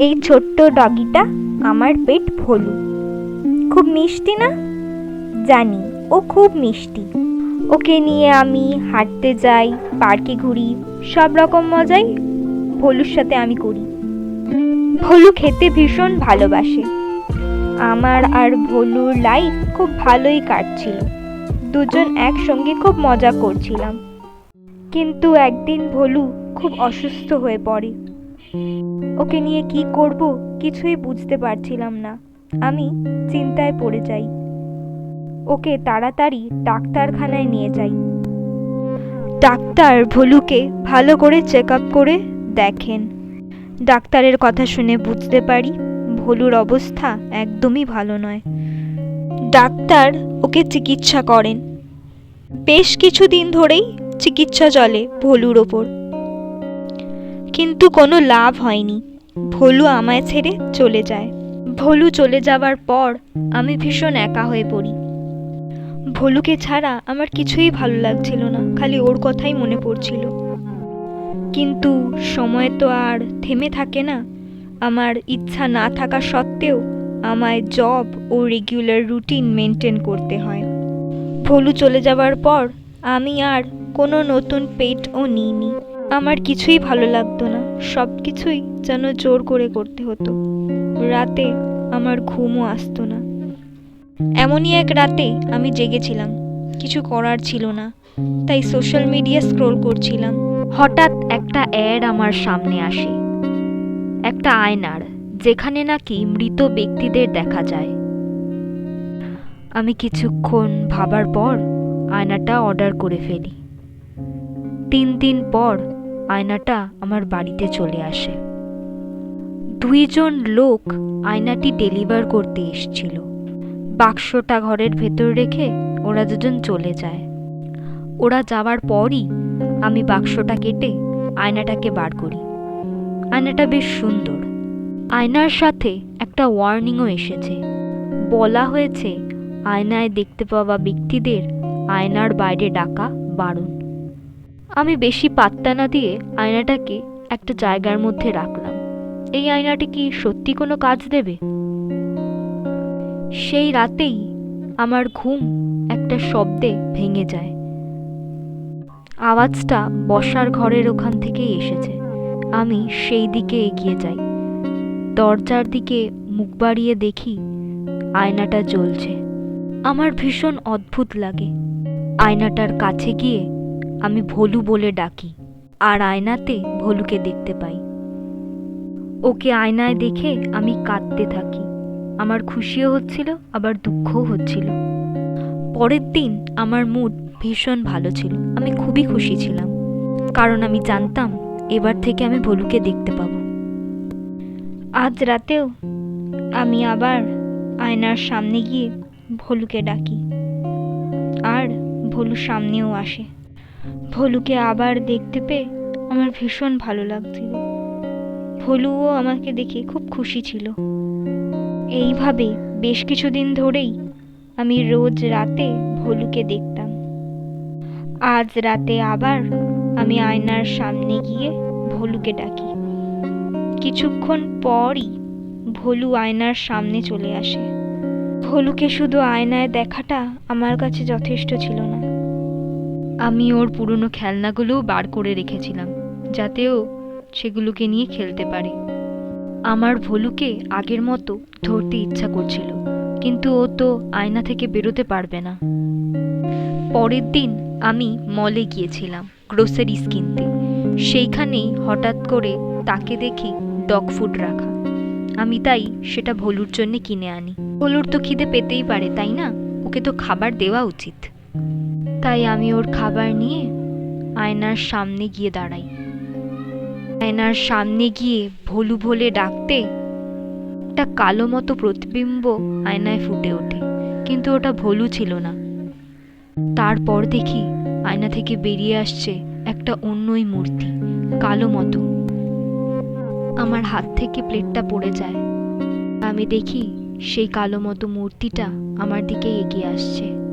এই ছোট্ট ডগিটা আমার পেট ভলু। খুব মিষ্টি না? জানি, ও খুব মিষ্টি। ওকে নিয়ে আমি হাঁটতে যাই, পার্কে ঘুরি, সব রকম মজাই ভলুর সাথে আমি করি। ভলু খেতে ভীষণ ভালোবাসে। আমার আর ভলুর লাইফ খুব ভালোই কাটছিল। দুজন একসঙ্গে খুব মজা করছিলাম। কিন্তু একদিন ভলু খুব অসুস্থ হয়ে পড়ে। ওকে নিয়ে কি করব কিছুই বুঝতে পারছিলাম না। আমি চিন্তায় পড়ে যাই। ওকে তাড়াতাড়ি ডাক্তারখানায় নিয়ে যাই। ডাক্তার ভলুকে ভালো করে চেক আপ করে দেখেন। ডাক্তারের কথা শুনে বুঝতে পারি ভলুর অবস্থা একদমই ভালো নয়। ডাক্তার ওকে চিকিৎসা করেন। বেশ কিছুদিন ধরেই চিকিৎসা চলে ভলুর ওপর। কিন্তু কোনো লাভ হয়নি। ভলু আমায় ছেড়ে চলে যায়। ভলু চলে যাওয়ার পর আমি ভীষণ একা হয়ে পড়ি। ভলুকে ছাড়া আমার কিছুই ভালো লাগছিল না, খালি ওর কথাই মনে পড়ছিল। কিন্তু সময় তো আর থেমে থাকে না। আমার ইচ্ছা না থাকা সত্ত্বেও আমায় জব ও রেগুলার রুটিন মেনটেন করতে হয়। ভলু চলে যাওয়ার পর আমি আর কোনো নতুন পেটও নিইনি। আমার কিছুই ভালো লাগতো না। সব কিছুই যেন জোর করে করতে হতো। রাতে আমার ঘুমও আসতো না। এমনই এক রাতে আমি জেগেছিলাম। কিছু করার ছিল না। তাই সোশ্যাল মিডিয়া স্ক্রোল করছিলাম। হঠাৎ একটা অ্যাড আমার সামনে আসে। একটা আয়নার, যেখানে নাকি মৃত ব্যক্তিদের দেখা যায়। আমি কিছুক্ষণ ভাবার পর আয়নাটা অর্ডার করে ফেলি। তিন দিন পর আয়নাটা আমার বাড়িতে চলে আসে। দুইজন লোক আয়নাটি ডেলিভার করতে এসছিল। বাক্সটা ঘরের ভেতর রেখে ওরা দুজন চলে যায়। ওরা যাওয়ার পরই আমি বাক্সটা কেটে আয়নাটাকে বার করি। আয়নাটা বেশ সুন্দর। আয়নার সাথে একটা ওয়ার্নিংও এসেছে। বলা হয়েছে, আয়নায় দেখতে পাওয়া ব্যক্তিদের আয়নার বাইরে ডাকা বারণ। আমি বেশি পাত্তা না দিয়ে আয়নাটাকে একটা জায়গার মধ্যে রাখলাম। এই আয়নাটি কি সত্যি কোনো কাজ দেবে? সেই রাতেই আমার ঘুম একটা শব্দে ভেঙে যায়। আওয়াজটা বসার ঘরের ওখান থেকেই এসেছে। আমি সেই দিকে এগিয়ে যাই। দরজার দিকে মুখ বাড়িয়ে দেখি আয়নাটা জ্বলছে। আমার ভীষণ অদ্ভুত লাগে। আয়নাটার কাছে গিয়ে আমি ভলু বলে ডাকি, আর আয়নাতে ভলুকে দেখতে পাই। ওকে আয়নায় দেখে আমি কাঁদতে থাকি। আমার খুশিও হচ্ছিল, আবার দুঃখও হচ্ছিল। পরের দিন আমার মুড ভীষণ ভালো ছিল, আমি খুবই খুশি ছিলাম। কারণ আমি জানতাম, এবার থেকে আমি ভলুকে দেখতে পাবো। আজ রাতেও আমি আবার আয়নার সামনে গিয়ে ভলুকে ডাকি, আর ভলু সামনেও আসে। ভলুকে আবার দেখতে পেয়ে আমার ভীষণ ভালো লাগছিল। ভলুও আমাকে দেখে খুব খুশি ছিল। এইভাবে বেশ কিছুদিন ধরেই আমি রোজ রাতে ভলুকে দেখতাম। আজ রাতে আবার আমি আয়নার সামনে গিয়ে ভলুকে ডাকি। কিছুক্ষণ পরই ভলু আয়নার সামনে চলে আসে। ভলুকে শুধু আয়নায় দেখাটা আমার কাছে যথেষ্ট ছিল না। আমি ওর পুরনো খেলনাগুলোও বার করে রেখেছিলাম, যাতে ও সেগুলোকে নিয়ে খেলতে পারে। আমার ভলুকে আগের মতো ধরতে ইচ্ছা করছিল, কিন্তু ও তো আয়না থেকে বেরোতে পারবে না। পরের দিন আমি মলে গিয়েছিলাম গ্রোসারিস কিনতে। সেইখানেই হঠাৎ করে তাকে দেখি ডগ ফুড রাখা। আমি তাই সেটা ভলুর জন্য কিনে আনি। ভলুর তো খিদে পেতেই পারে, তাই না? ওকে তো খাবার দেওয়া উচিত। তাই আমি ওর খাবার নিয়ে আয়নার সামনে গিয়ে দাঁড়াই। আয়নার সামনে গিয়ে ভোলু ভোলে ডাকতে একটা কালো মতো প্রতিবিম্ব আয়নায় ফুটে ওঠে, কিন্তু ওটা ভোলু ছিল না। তারপর দেখি আয়না থেকে বেরিয়ে আসছে একটা অন্যই মূর্তি, কালো মতো। আমার হাত থেকে প্লেটটা পড়ে যায়। আমি দেখি সেই কালো মতো মূর্তিটা আমার দিকে এগিয়ে আসছে।